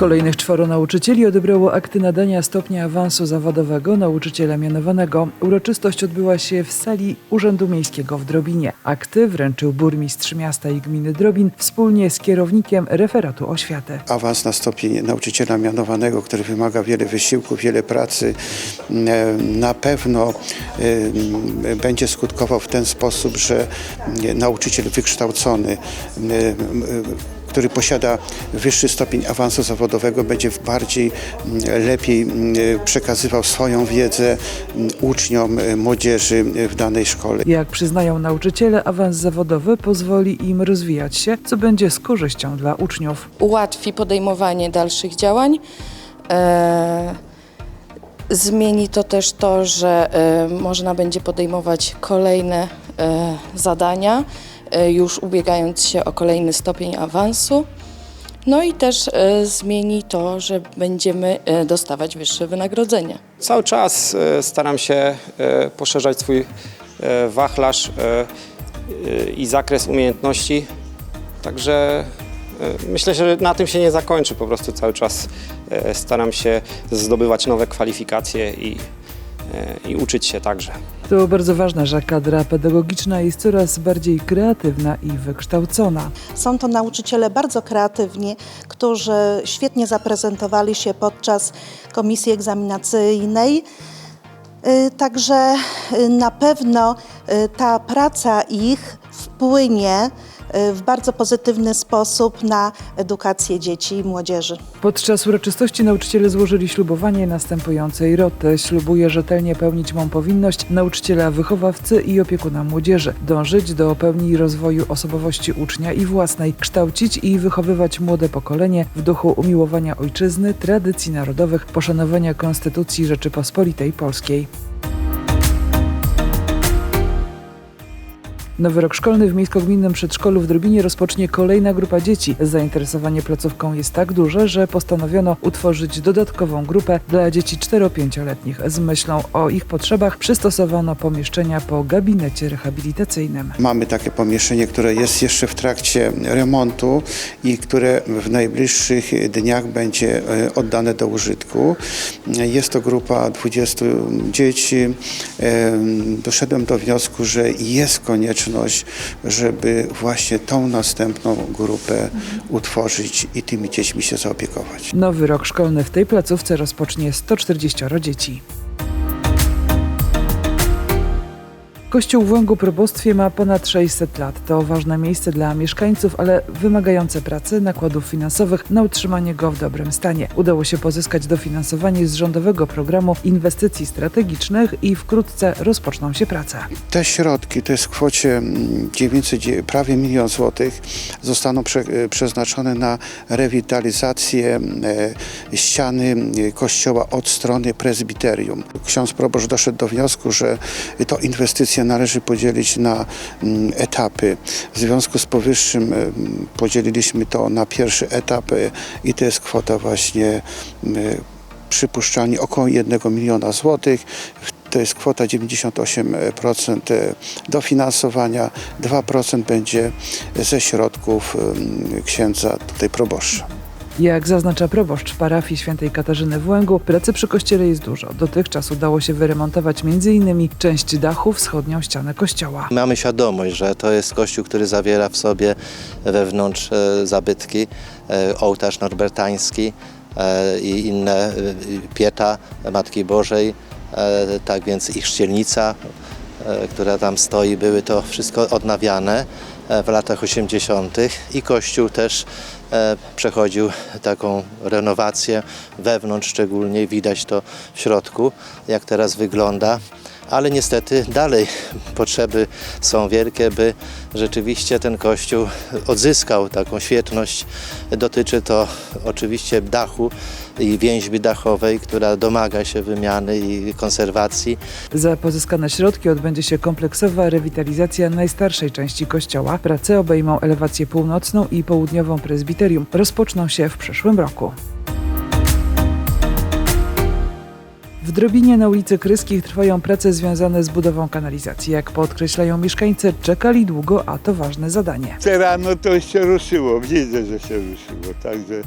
Kolejnych czworo nauczycieli odebrało akty nadania stopnia awansu zawodowego nauczyciela mianowanego. Uroczystość odbyła się w sali Urzędu Miejskiego w Drobinie. Akty wręczył burmistrz miasta i gminy Drobin wspólnie z kierownikiem referatu oświaty. awans na stopień nauczyciela mianowanego, który wymaga wiele wysiłku, wiele pracy, na pewno będzie skutkował w ten sposób, że nauczyciel wykształcony, który posiada wyższy stopień awansu zawodowego, będzie w bardziej, m, lepiej m, przekazywał swoją wiedzę m, uczniom, e, młodzieży e, w danej szkole. Jak przyznają nauczyciele, awans zawodowy pozwoli im rozwijać się, co będzie z korzyścią dla uczniów. ułatwi podejmowanie dalszych działań. E, zmieni to też to, że można będzie podejmować kolejne zadania, już ubiegając się o kolejny stopień awansu. No i też e, zmieni to, że będziemy e, dostawać wyższe wynagrodzenie. Cały czas e, staram się e, poszerzać swój e, wachlarz e, e, i zakres umiejętności. Także e, myślę, że na tym się nie zakończy. Po prostu cały czas e, staram się zdobywać nowe kwalifikacje i, e, i uczyć się także. To bardzo ważne, że kadra pedagogiczna jest coraz bardziej kreatywna i wykształcona. Są to nauczyciele bardzo kreatywni, którzy świetnie zaprezentowali się podczas komisji egzaminacyjnej. Y, Także y, na pewno y, ta praca ich wpłynie w bardzo pozytywny sposób na edukację dzieci i młodzieży. Podczas uroczystości nauczyciele złożyli ślubowanie następującej roty. Ślubuję rzetelnie pełnić mą powinność nauczyciela, wychowawcy i opiekuna młodzieży, dążyć do pełni rozwoju osobowości ucznia i własnej, kształcić i wychowywać młode pokolenie w duchu umiłowania ojczyzny, tradycji narodowych, poszanowania Konstytucji Rzeczypospolitej Polskiej. Nowy rok szkolny w Miejsko-Gminnym Przedszkolu w Drobinie rozpocznie kolejna grupa dzieci. Zainteresowanie placówką jest tak duże, że postanowiono utworzyć dodatkową grupę dla dzieci 4-5-letnich. Z myślą o ich potrzebach przystosowano pomieszczenia po gabinecie rehabilitacyjnym. Mamy takie pomieszczenie, które jest jeszcze w trakcie remontu i które w najbliższych dniach będzie e, oddane do użytku. Jest to grupa 20 dzieci. Doszedłem do wniosku, że jest konieczność, żeby właśnie tą następną grupę utworzyć i tymi dziećmi się zaopiekować. Nowy rok szkolny w tej placówce rozpocznie 140 dzieci. Kościół w Łęgu Probostwie ma ponad 600 lat. To ważne miejsce dla mieszkańców, ale wymagające pracy, nakładów finansowych na utrzymanie go w dobrym stanie. Udało się pozyskać dofinansowanie z rządowego programu inwestycji strategicznych i wkrótce rozpoczną się prace. Te środki, to jest w kwocie mm, 900, dzie- prawie milion złotych, zostaną prze, e, przeznaczone na rewitalizację e, ściany e, kościoła od strony prezbiterium. Ksiądz proboszcz doszedł do wniosku, że to należy podzielić na mm, etapy. W związku z powyższym e, podzieliliśmy to na pierwszy etap e, i to jest kwota właśnie przypuszczalnie około 1 miliona złotych. To jest kwota 98% dofinansowania, 2% będzie ze środków księdza tutaj proboszcza. Jak zaznacza proboszcz parafii świętej Katarzyny w Łęgu, pracy przy kościele jest dużo. Dotychczas udało się wyremontować m.in. część dachu, wschodnią ścianę kościoła. Mamy świadomość, że to jest kościół, który zawiera w sobie wewnątrz e, zabytki, e, ołtarz norbertański e, i inne pieta Matki Bożej, tak więc i chrzcielnica, która tam stoi, były to wszystko odnawiane w latach 80. i kościół też przechodził taką renowację wewnątrz szczególnie, widać to w środku, jak teraz wygląda ale niestety dalej potrzeby są wielkie, by rzeczywiście ten kościół odzyskał taką świetność. Dotyczy to oczywiście dachu i więźby dachowej, która domaga się wymiany i konserwacji. Za pozyskane środki odbędzie się kompleksowa rewitalizacja najstarszej części kościoła. Prace obejmą elewację północną i południową prezbiterium. Rozpoczną się w przyszłym roku. W Drobinie na ulicy Kryskich trwają prace związane z budową kanalizacji. Jak podkreślają mieszkańcy, czekali długo, a to ważne zadanie. Te rano to się ruszyło, widzę, że się ruszyło, także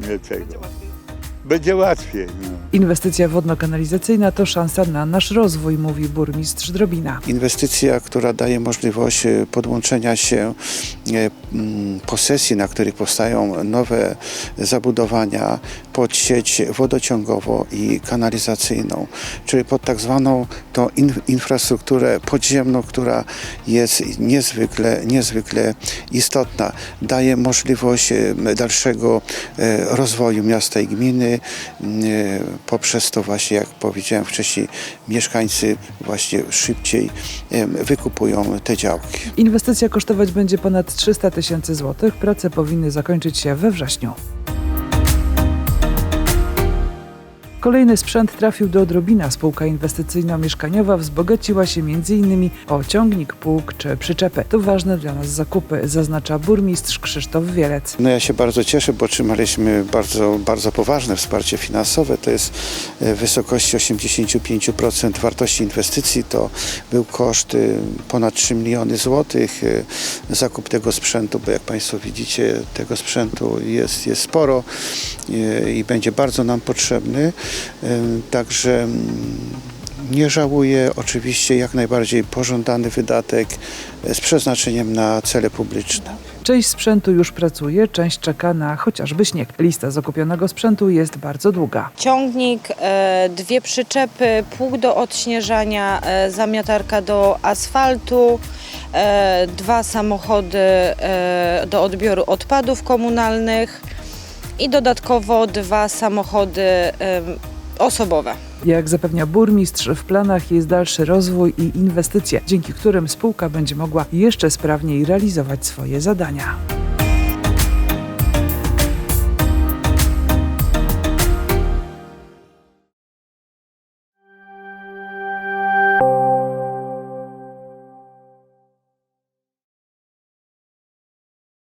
nie tego. Będzie łatwiej. No. Inwestycja wodno-kanalizacyjna to szansa na nasz rozwój, mówi burmistrz Drobina. Inwestycja, która daje możliwość e, podłączenia się e, mm, posesji, na których powstają nowe zabudowania pod sieć wodociągową i kanalizacyjną, czyli pod tak zwaną tą in, infrastrukturę podziemną, która jest niezwykle, niezwykle istotna. Daje możliwość e, dalszego rozwoju miasta i gminy. E, Poprzez to właśnie, jak powiedziałem wcześniej, mieszkańcy właśnie szybciej wykupują te działki. Inwestycja kosztować będzie ponad 300 tysięcy złotych. Prace powinny zakończyć się we wrześniu. Kolejny sprzęt trafił do Drobina. Spółka inwestycyjno-mieszkaniowa wzbogaciła się m.in. o ciągnik, pług czy przyczepę. To ważne dla nas zakupy, zaznacza burmistrz Krzysztof Wielec. No ja się bardzo cieszę, bo otrzymaliśmy bardzo, bardzo poważne wsparcie finansowe. To jest e, w wysokości 85% wartości inwestycji. To był koszt e, ponad 3 miliony złotych. E, Zakup tego sprzętu, bo jak Państwo widzicie, tego sprzętu jest, jest sporo e, i będzie bardzo nam potrzebny. Także mm, nie żałuję. Oczywiście jak najbardziej pożądany wydatek e, z przeznaczeniem na cele publiczne. Część sprzętu już pracuje, część czeka na chociażby śnieg. Lista zakupionego sprzętu jest bardzo długa. ciągnik, e, dwie przyczepy, pług do odśnieżania, e, zamiatarka do asfaltu, dwa samochody do odbioru odpadów komunalnych i dodatkowo dwa samochody osobowe. Jak zapewnia burmistrz, w planach jest dalszy rozwój i inwestycje, dzięki którym spółka będzie mogła jeszcze sprawniej realizować swoje zadania.